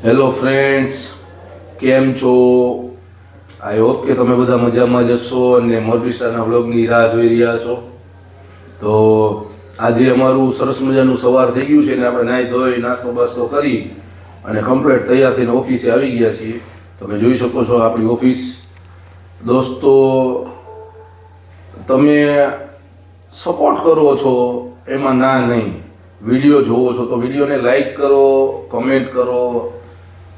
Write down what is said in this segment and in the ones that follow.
Hello friends કેમ છો? I hope કે તમે બધા મજામાં જશો અને મોરબીસાના બ્લોગની રાહ જોઈ રહ્યા છો. તો આજે અમારું સરસ મજાનું સવાર થઈ ગયું છે ને આપણે નાહી ધોઈ, નાસ્તો બાસ્તો કરી અને કમ્પ્લેટ તૈયાર થઈને ઓફિસે આવી ગયા છીએ. તમે જોઈ શકો છો આપણી ઓફિસ દોસ્તો, તમે સપોર્ટ કરો છો, એમાં ના નહીં. વીડિયો જોવો છો તો વિડીયોને લાઈક કરો કમેન્ટ કરો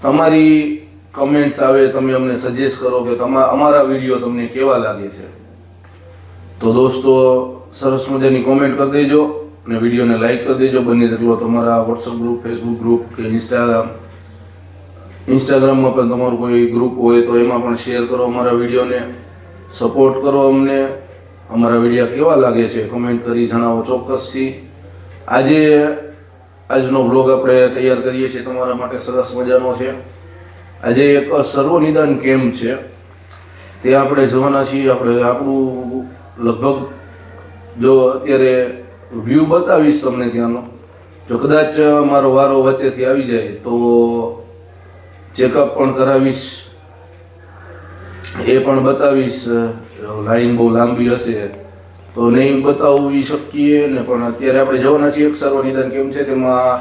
તમારી કમેન્ટ્સ આવે, તમે અમને સજેસ્ટ કરો કે તમા, અમારા વીડિયો તમને કેવા લાગે છે. તો દોસ્તો, સરસ મજાની કોમેન્ટ કરી દેજો અને વિડીયોને લાઈક કરી દેજો. બને તેટલો તમારા વોટ્સઅપ ગ્રુપ ફેસબુક ગ્રુપ કે ઇન્સ્ટાગ્રામ ઇન્સ્ટાગ્રામમાં પણ તમારું કોઈ ગ્રુપ હોય તો એમાં પણ શેર કરો અમારા વિડીયોને સપોર્ટ કરો અમને. અમારા વિડીયા કેવા લાગે છે કમેન્ટ કરી જણાવો ચોક્કસથી. આજે આજનો બ્લોગ આપણે તૈયાર કરીએ છીએ. તમારા માટે સરસ મજાનો છે. આજે એક સર્વનિદાન કેમ્પ છે. તે આપણે જવાના છીએ. આપણે આપણું લગભગ જો અત્યારે વ્યૂ બતાવીશ તમને ત્યાંનો. જો કદાચ મારો વારો વચ્ચેથી આવી જાય તો ચેકઅપ પણ કરાવીશ. એ પણ બતાવીશ. લાઈન બહુ લાંબી હશે. તો નહીં બતાવવી શકીએ ને, પણ અત્યારે આપણે જવાના છીએ એક સર્વ નિદાન કેમ છે, તેમાં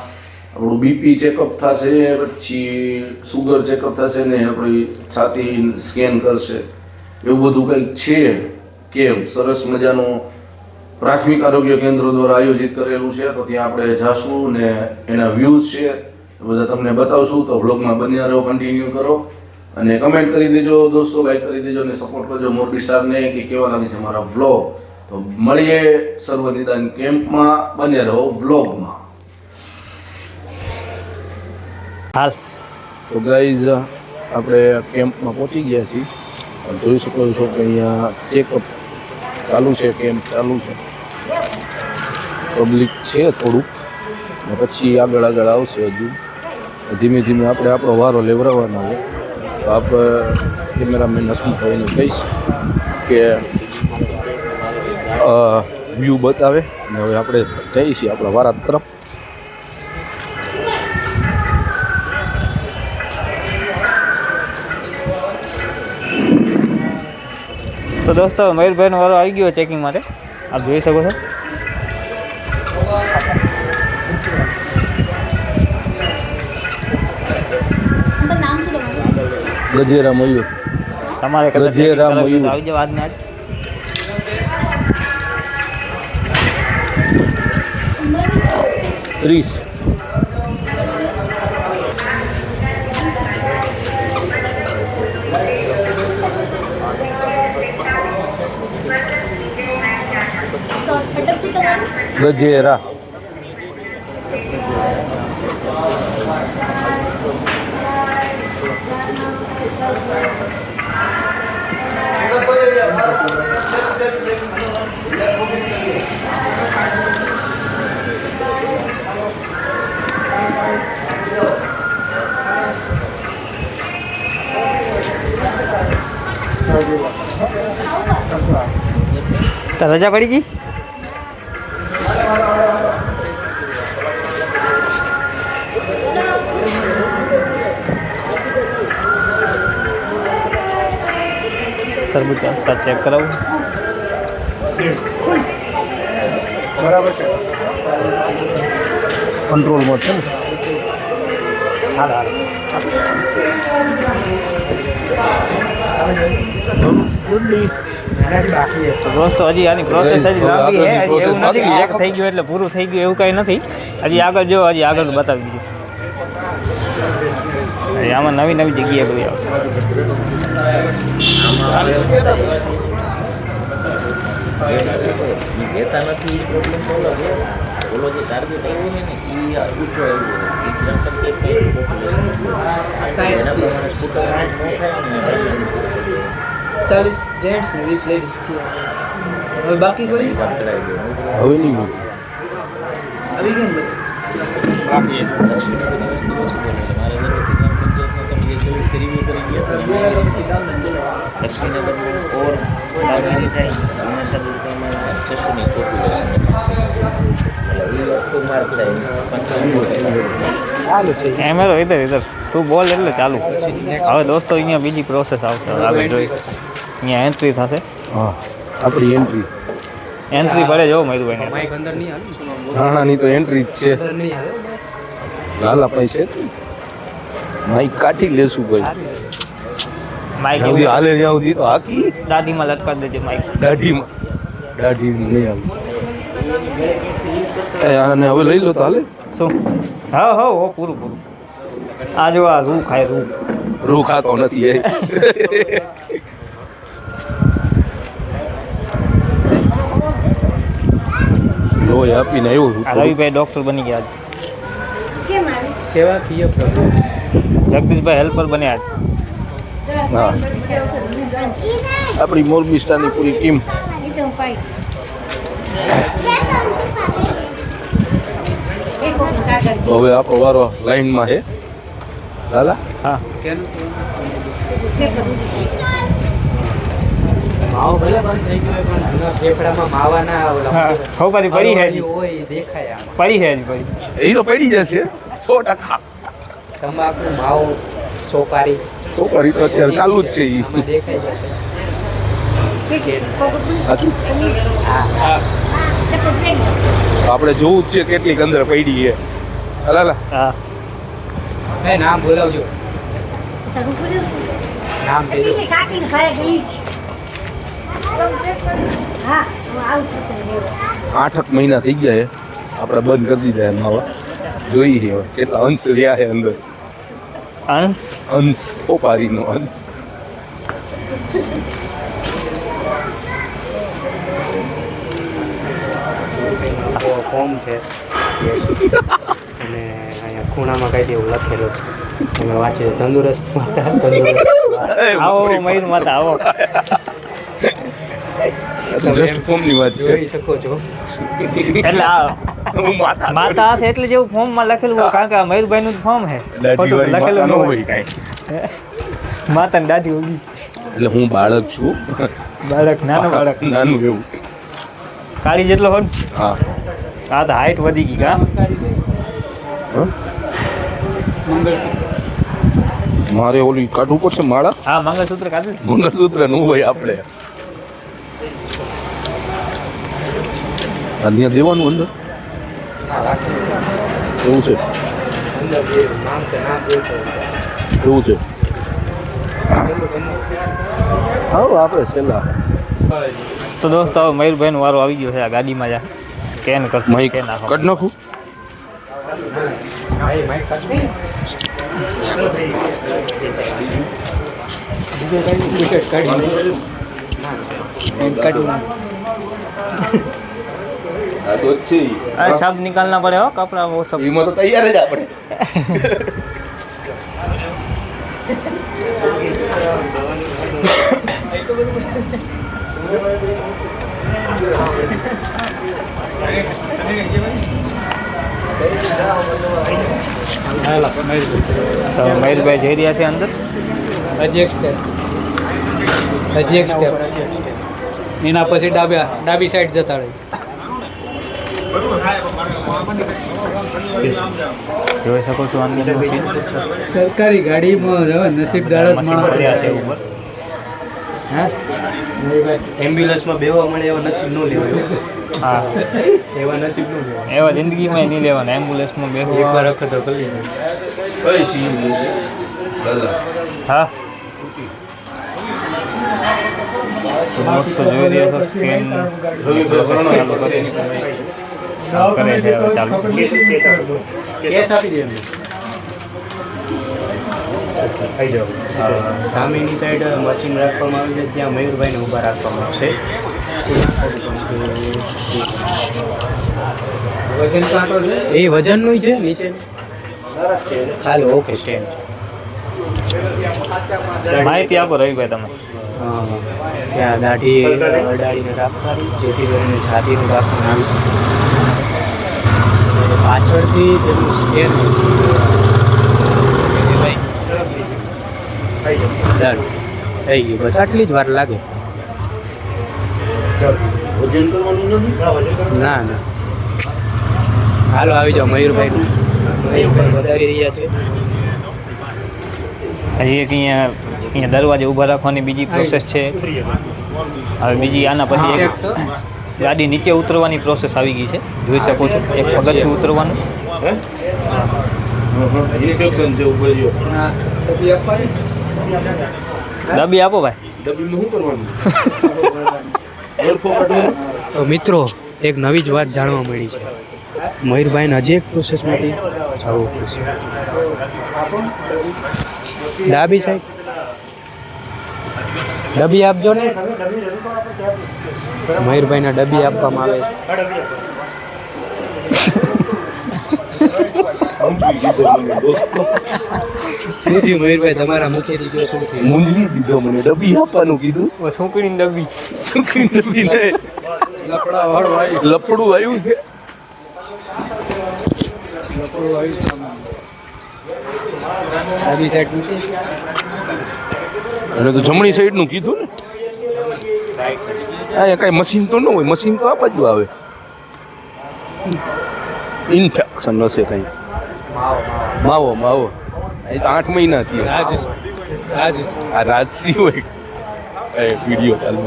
આપણું બીપી ચેકઅપ થશે, પછી સુગર ચેકઅપ થશે ને આપણી છાતી સ્કેન કરશે. એવું બધું કંઈક છે? કેમ? સરસ મજાનું પ્રાથમિક આરોગ્ય કેન્દ્રો દ્વારા આયોજિત કરેલું છે, તો ત્યાં આપણે જાશું ને એના વ્યૂઝ છે, એ બધા તમને બતાવશું. તો બ્લોગમાં બન્યા રહો કન્ટિન્યુ કરો. અને કમેન્ટ કરી દેજો, દોસ્તો લાઈક કરી દેજો અને સપોર્ટ કરજો મોરબી સ્ટારને, કે કેવા લાગે છે મારા વ્લોગ તો મળીએ સર્વ નિદાન કેમ્પમાં. બને રહો બ્લોગમાં. હાલ. તો ગાઈઝ આપણે કેમ્પમાં પહોંચી ગયા છીએ. જોઈ શકો છો કે અહીંયા ચેકઅપ ચાલુ છે કેમ્પ ચાલુ છે. પબ્લિક છે થોડુંક. ને પછી આગળ આગળ આવશે હજુ. ધીમે ધીમે આપણે આપણો વારો લેવડાવવાનો હોય તો આપણે કેમેરામેન હસમુખભાઈને કહીશ કે વ્યૂ બતાવે. અને હવે આપણે જઈએ છીએ આપણા વારા તરફ. તો દોસ્તો મયુરભાઈનો વારો આવી ગયો ચેકિંગ માટે. આપ જોઈ શકો છો. ગજેરા મયુર. તમારે ગજેરા મયુર. આવી જાવ આજને આજ. ત્રીસ સો અટકથી તમારું તો રજા પડી ગઈ? તરબૂચ ચેક કરાવું. બરાબર છે. કંટ્રોલમાં છે ને? હાલ હાલ. દોસ્તો હજી આની પ્રોસેસ હજી લાંબી છે હજી એવું નથી એક થઈ ગયું એટલે પૂરું થઈ ગયું એવું કંઈ નથી. હજી આગળ જો હજી આગળ બતાવી દીધું. હજી આમાં નવી નવી જગ્યાએ બધી આવશે. લેતા નથી એ પ્રોબ્લેમ તો ઓલો છે ઓલો જે ટાર્ગેટ આવ્યો છે ને એ ઊંચો ને ચાલીસ જેન્ટ્સ ને વીસ લેડીઝ થયા હવે બાકી કોઈ? હવે નહીં આવી ગઈ ને બધી? લક્ષ્મીનગરની વસ્તી ઓછી બોલે. એટલે મારે વખતે ગ્રામ પંચાયતનો તમે જે ખેડૂત રિવ્યુ કરી ગયા બે હતા વાગ્યાથી દાંત બોલાવા. લક્ષ્મીનગર દુકાનમાં છસોની પોપ્યુલેશન એ વખતે માર્ક થાય પંચાવન ચાલુ છે કેમેરો ઇધર ઇધર તું બોલ એટલે ચાલુ. હવે દોસ્તો અહીંયા બીજી પ્રોસેસ આવશે. આગળ જોઈ. અહીંયા એન્ટ્રી થશે. હા આપણી એન્ટ્રી એન્ટ્રી ભરે જો મયુરભાઈ રાણાની તો એન્ટ્રી જ છે. લાલાભાઈ છે. માઈક કાઢી લેશું ભાઈ. જ્યાં હાલે ત્યાં સુધી તો હાકી. દાઢીમાં લટકાવી દેજે માઇક દાઢીમાં. દાઢી નહીં આવે એ અને હવે લઈ લો તો હાલે શું? હા હા હો પૂરું પૂરું. આ જો આ રૂ ખાય રૂ. રૂ ખાતો નથી એ. લોહી આપીને આવ્યો રવિભાઈ ડોક્ટર બની ગયા છે સેવાકીય પ્રવૃત્તિ જગદીશભાઈ હેલ્પર બન્યા છે હા. આપણી મોરબી સ્ટારની પૂરી ટીમ. તો હવે આપણો વારો લાઈનમાં છે લાલા? હા. પડી હે હળવાની હોય એ દેખાય આમાં. પડી હે જ પડી. એ તો પડી જશે. સો ટકા. તમાકુ માવો તો અત્યારે ચાલુ જ છે ઈ. દેખાય જશે. આપણે જોવું જ છે કેટલીક અંદર પડી છે. લાલા હા. એ નામ બોલાવજો. નામ કાકીને ખાય ગઈ હા. આઠક મહિના થઈ ગયા છે. આપણે બંધ કરી દીધા એમ હવે જોઈ હવે કેટલા અંશ રહ્યા છે અંદર. અંશ? અંશ ઓપારીનો અંશ. ફોર્મ છે. અને અહીંયા ખૂણામાં કઈ એવું લખેલું છે. તમે વાંચ્યું તંદુરસ્ત માતા તંદુરસ્ત આવો મયુર માતા. આવો. જસ્ટ ફોર્મની વાત છે. જોઈ શકો છો. એટલે આ માતા હશે એટલે જેવું ફોર્મમાં લખેલું હોય કારણ કે આ મયુરભાઈ નું ફોર્મ છે. લખેલું ન હોય. હોય કાંઈ. માતા દાઢી ઉગી. એટલે હું બાળક છું. બાળક નાનું બાળક. નાનું એવું. કાળી જેટલો હોય હા. આ તો હાઈટ વધી ગઈ કા? મારે ઓલી કાઢવું પડશે માળા? હા મંગળસૂત્ર કાઢું મંગળસૂત્રનું હોય આપણે. અહીંયા દેવાનું અંદર? એવું છે. એવું છે. હા આપણે છેલ્લા. તો દોસ્તો હવે મયુરભાઈ નો વારો આવી ગયો છે આ ગાડીમાં જા. સ્કેન કરશે માઈક કટ નાખું? સબ નિકાલના પડે હો કપડા બહુ સબ એમાં તો તૈયાર જ આપણે. મયુરભાઈ જઈ રહ્યા છે અંદર? હજી એક સ્ટેપ હજી એક સ્ટેપ એના પછી ડાબા ડાબી સાઈડ જતા રહી. જોઈ શકો છો અંદર સરકારી ગાડીમાં નસીબદાર જ માણસ છે ઉપર. હા? એમ્બ્યુલન્સમાં બેવા મળે એવા નસીબ ન લેવાય. હા. એવા નસીબ ન લેવાય એવા જિંદગીમાં નહીં લેવાના એમ્બ્યુલન્સમાં બેસવું એકવાર વખત કરી કઈ હા. તો મસ્ત જોઈ રહ્યા છો સ્કેન. ચાલુ કરે. છે ચાલુ. કેસ આપી દે સામેની સાઈડ મશીન રાખવામાં આવ્યું છે ત્યાં મયુરભાઈને ઊભા રાખવામાં આવશે. એ વજનનું છે? નીચે ખાલી ઓકે સ્ટેન્ડ માહિતી આપો રવિભાઈ તમે. ત્યાં દાઢી અડાડીને રાખવાની જેથી કરીને છાતીનું રાખવાનું આવી શકે. પાછળથી તેનું સ્કેન થઈ ગયું બસ. આટલી જ વાર લાગે. વજન કરવાનું નથી? ના ના હાલો આવી જાઓ મયુરભાઈ. વધારી રહ્યા છે. હજી એક અહીંયા અહીંયા દરવાજે ઊભા રાખવાની બીજી પ્રોસેસ છે. હવે બીજી આના પછી એક ગાડી નીચે ઉતરવાની પ્રોસેસ આવી ગઈ છે. જોઈ શકો છો એક પગથિયું ઉતરવાનું. ઇન્ફેક્શન છે ઉપર જો હા ડબ્બી આપો ભાઈ. ડબ્બીમાં શું કરવાનું? તો મિત્રો, એક નવી જ વાત જાણવા મળી છે. મયુરભાઈને હજી એક પ્રોસેસમાંથી જવું પડશે. ડાબી સાહેબ ડબ્બી આપજો ને. મયુરભાઈને ડબ્બી આપવામાં આવે મૂંઝવી દીધો મને ડબ્બી આપવાનું કીધું છોકરીની ડબ્બી છોકરી ડબ્બી આવ્યું છે લપડું સાઈડ મૂકી તો જમણી સાઈડનું કીધું ને? આ કાંઈ મશીન તો ન હોય મશીન તો આ બાજુ આવે. ઇન્ફેક્શન હશે કંઈ. માવો માવો. એ તો આઠ મહિના થયો. રાજેશ રાજેશ. આ રાજસી હોય. એ વીડિયો ચાલુ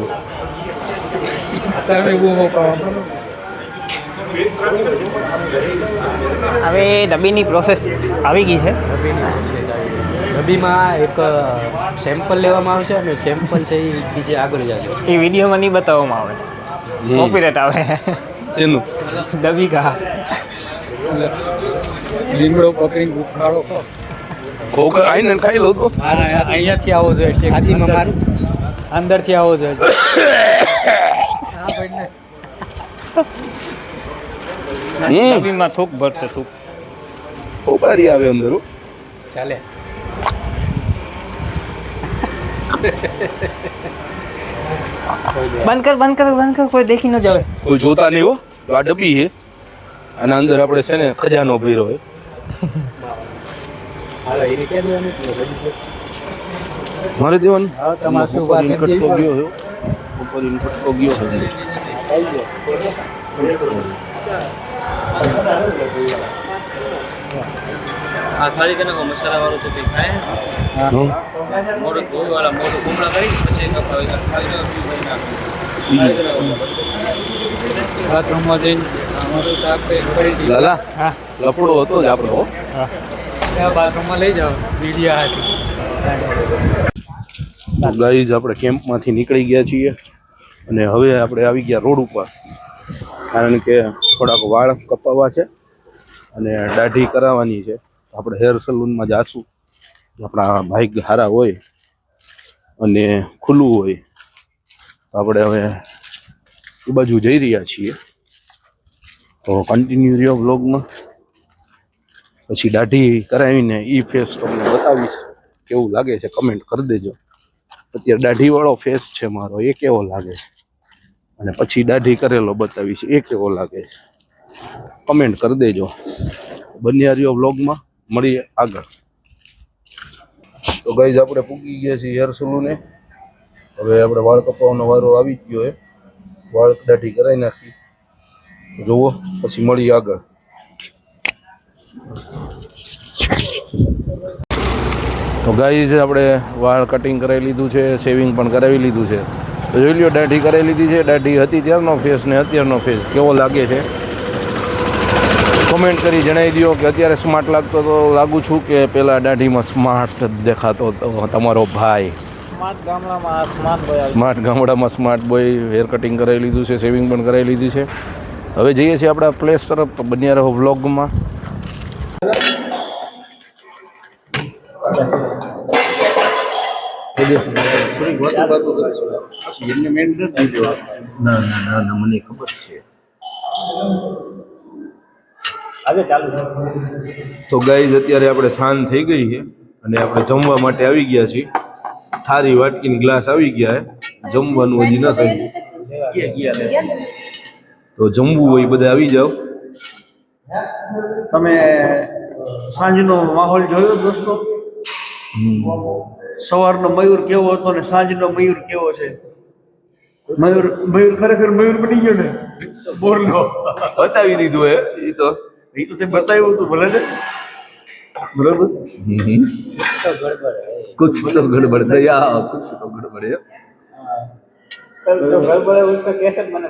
તમે બહુ હવે ડબ્બીની પ્રોસેસ આવી ગઈ છે. ડબ્બીમાં એક સેમ્પલ લેવામાં આવશે અને સેમ્પલ છે એ બીજે આગળ જશે. એ વિડીયોમાં નહીં બતાવવામાં આવે. કોપીરાઇટ આવે. શેનું? ડબ્બી કા? લીમડો પકડીને ઉખાડો કોક આઈને ખાઈ લો તો. અહીંયાથી આવો જોઈએ છાતીમાં મારું. અંદરથી આવો જોઈએ. ડબ્બીમાં થૂક ભરશે થૂક. ઉપાડી આવે અંદર ચાલે. બંધ કર બંધ કર બંધ કર કોઈ દેખી ન જાવે. કોઈ જોતા નહીં હો. તો આ ડબ્બી છે. અને અંદર આપણે છે ને ખજાનો ભર્યો હોય મારે દેવાનું? તમારે શું ઉપર વાત ઇનકટતો તો ગયો હો ઉપર ઇનકટતો ગયો છે. આ ખાલી કરીને મસાલા વાળો તો કઈ ખાય. હા. મોઢું ધોઈ વાળા મોઢું કુમળા કરી પછી ન ખાય ખાલી બાથરૂમમાં જઈને અમારું શાક કંઈ કરી દીધું લાલા હા. લફડો હતો જ આપણો બાથરૂમમાં લઈ જાઓ મીડિયા હાથી ગાઈઝ આપણે કેમ્પમાંથી નીકળી ગયા છીએ અને હવે આપણે આવી ગયા રોડ ઉપર. કારણ કે થોડાક વાળ કપાવવા છે અને દાઢી કરાવવાની છે. આપણે હેર સલૂનમાં જાશું. આપણા બાઇક હારા હોય અને ખુલ્લું હોય તો આપણે હવે એ બાજુ જઈ રહ્યા છીએ. તો કન્ટિન્યુ રહ્યો બ્લોગમાં પછી દાઢી કરાવીને એ ફેસ તમને બતાવીશ કેવું લાગે છે કમેન્ટ કરી દેજો. અત્યારે દાઢીવાળો ફેસ છે મારો, એ કેવો લાગે છે? અને પછી દાઢી કરેલો બતાવીશ, એ કેવો લાગે છે? કમેન્ટ કરી દેજો. બન્યા રહ્યો વ્લોગમાં મળીએ આગળ. તો ગાઈઝ આપણે પૂગી ગયા છીએ હેર સલૂને હવે આપણે વાળ કપાવવાનો વારો આવી ગયો એ વાળ દાઢી કરાવી નાખી. જુઓ પછી મળીએ આગળ. તો ગાઈ છે આપણે વાળ કટિંગ કરાવી લીધું છે શેવિંગ પણ કરાવી લીધું છે. તો જોઈ લ્યો દાઢી કરાવી લીધી છે. દાઢી હતી ત્યારનો ફેસ ને અત્યારનો ફેસ કેવો લાગે છે? કોમેન્ટ કરી જણાવી દો કે અત્યારે સ્માર્ટ લાગતો તો લાગુ છું કે પેલા દાઢીમાં સ્માર્ટ દેખાતો હતો તમારો ભાઈ? સ્માર્ટ ગામડામાં સ્માર્ટ બોય સ્માર્ટ ગામડામાં સ્માર્ટ બોય હેર કટિંગ કરાવી લીધું છે શેવિંગ પણ કરાવી લીધી છે. હવે જઈએ છીએ આપણા પ્લેસ તરફ. બન્યા રહો વ્લોગમાં ના ના ના મને ખબર છે તો ગાઈઝ અત્યારે આપણે શાંત થઈ ગઈ છે અને આપણે જમવા માટે આવી ગયા છીએ. થારી વાટકીની ગ્લાસ આવી ગયા છે. જમવાનું હજી ન થયું. તો જમવું હોય બધા આવી જાઓ. તમે સાંજનો માહોલ જોયો દોસ્તો? સવારનો મયુર કેવો હતો ને સાંજનો મયુર કેવો છે? મયુર મયુર ખરેખર મયુર બની ગયો ને? બોરલો બતાવી દીધું એ તો. એ તો તે બતાવ્યું હતું ભલે ને. બરોબર? કુછ તો ગડબડ થયા કુછ તો ગડબડ कल जो गड़बड़ है उसका कैसेट बना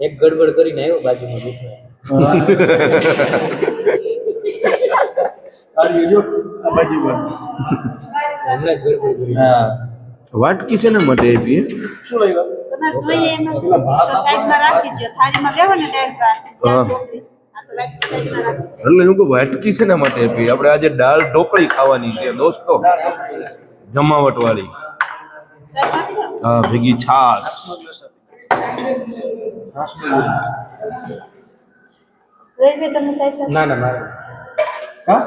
એક ગડબડ કરીને આવ્યો બાજુમાં બેઠો આ જો આ બાજુમાં હમણાં જ ગડબડ કરી હા વાટકી છે ને માટે આપી શું લાગ્યા તમારે જોઈએ એમાં તો સાઈડમાં રાખી દો થાળીમાં લેવો ને ડાયરેક્ટ એટલે હું કહું વાટકી છે ને માટે આપી આપણે આજે દાળ ઢોકળી ખાવાની છે દોસ્તો. જમાવટ વાળી. હા ભેગી છાસ ના ના હા?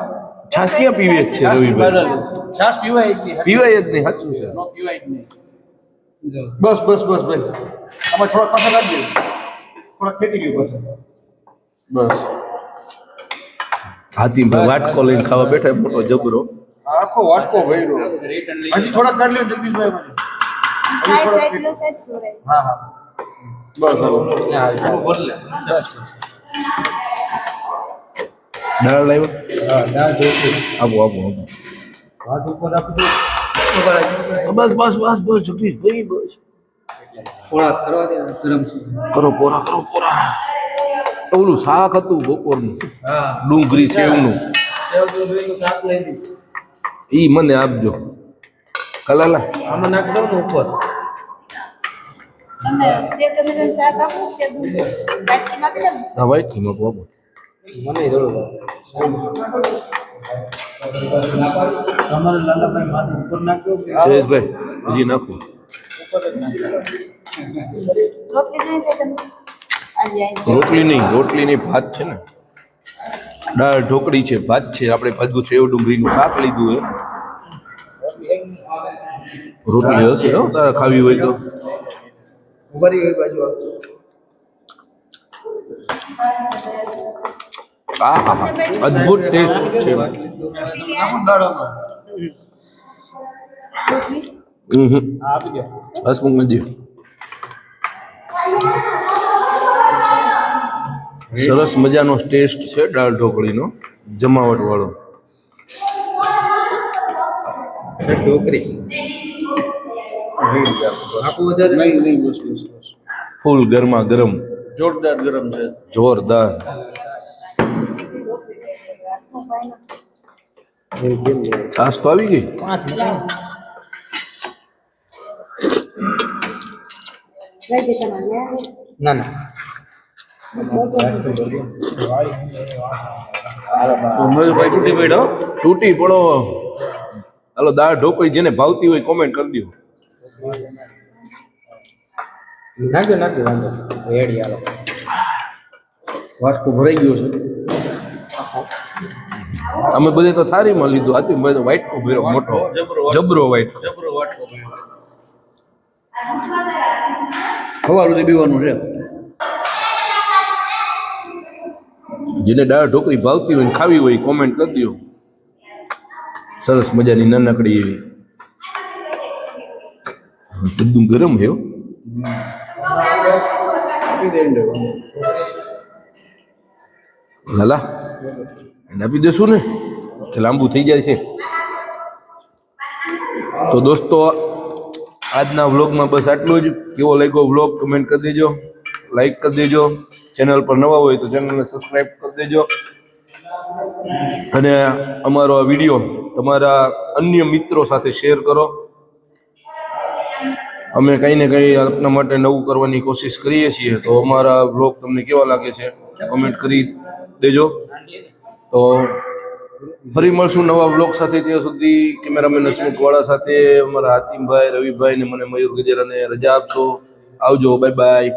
છાસ ક્યાં પીવે છે રવિભાઈ? છાસ પીવાય જ નહીં. પીવાય જ નહીં સાચું છે. પીવાય જ નહીં. બસ બસ બસ ભાઈ આમાં થોડાક પાછા લાગી થોડાક ખેતી ગયું પાછા. બસ. હાથીભાઈ વાટકો લઈને ખાવા બેઠા મોટો જબરો. આખો વાટકો ભર્યો. હજી થોડા કાઢ લ્યો જગદીશભાઈ સાઈડ સાઈડ લો સાઈડ જોડે હા હા. બસ હવે દાળ લાવ્યો? આપો આપો આપો બસ બસ બસ બસ જગદીશ ભાઈ બસ. થોડા કરવા દે ગરમ છે. કરો પોરા કરો પોરા. ઓલું શાક હતું બપોરનું. ડુંગળી સેવનું સેવ દૂધનું શાક લઈ દીધું ઈ મને આપજો. કલાલા. આમાં નાખ દઉં ને ઉપર. જયેશભાઈ હજી નાખું. રોટલી રોટલી નહીં રોટલી નહીં ભાત છે ને? દાળ ઢોકળી છે ભાત છે. આપણે ભાજુ સેવ ડુંગળીનું શાક લીધું હે. રોટલી હશે હો તારે ખાવી હોય તો. અદ્ભુત ટેસ્ટ છે. હમ હમ. હસમુખ નદી સરસ મજાનો ટેસ્ટ છે દાળ ઢોકળીનો જમાવટ વાળો. ફૂલ ગરમા ગરમ. જોરદાર ગરમ છે. જોરદાર. છાસ તો આવી ગઈ. ના ના. મયુરભાઈ તૂટી પડ્યો? તૂટી પડો. હાલો દાળ ઢોકળી જેને ભાવતી હોય કોમેન્ટ કરી દો નાખ્યો નાખ્યો વાંધો રેડી હાલો. વાટકો ભરાઈ ગયો છે. અમે બધે તો થારીમાં લીધું. હાથી મેં તો વાઇટ ભર્યો મોટો. જબરો જબરો વાઇટ જબરો વાટકો. ખવા સુધી પીવાનું છે. જેને દાળ ઢોકળી ભાવતી હોય ને ખાવી હોય કોમેન્ટ કરી દો સરસ મજાની નાનકડી એવી. બધું ગરમ હો. લાલા આપી દેશું ને. કે લાંબુ થઈ જાય છે. તો દોસ્તો આજના વ્લોગમાં બસ આટલું જ. કેવો લાગ્યો વ્લોગ કમેન્ટ કરી દેજો. લાઈક કરી દેજો. ચેનલ પર નવા હોય તો ચેનલને સબસ્ક્રાઈબ કરી દેજો. અને અમારો આ વીડિયો તમારા અન્ય મિત્રો સાથે શેર કરો. અમે કંઈ ને કંઈ આપના માટે નવું કરવાની કોશિશ કરીએ છીએ. તો અમારા બ્લોગ તમને કેવા લાગે છે કમેન્ટ કરી દેજો. તો ફરી મળશું નવા બ્લોગ સાથે. ત્યાં સુધી કેમેરામેન હસમુખવાળા સાથે, અમારા હાતિમભાઈ, રવિભાઈ ને મને મયુર ગજેરાને રજા આપશો. આવજો બાય બાય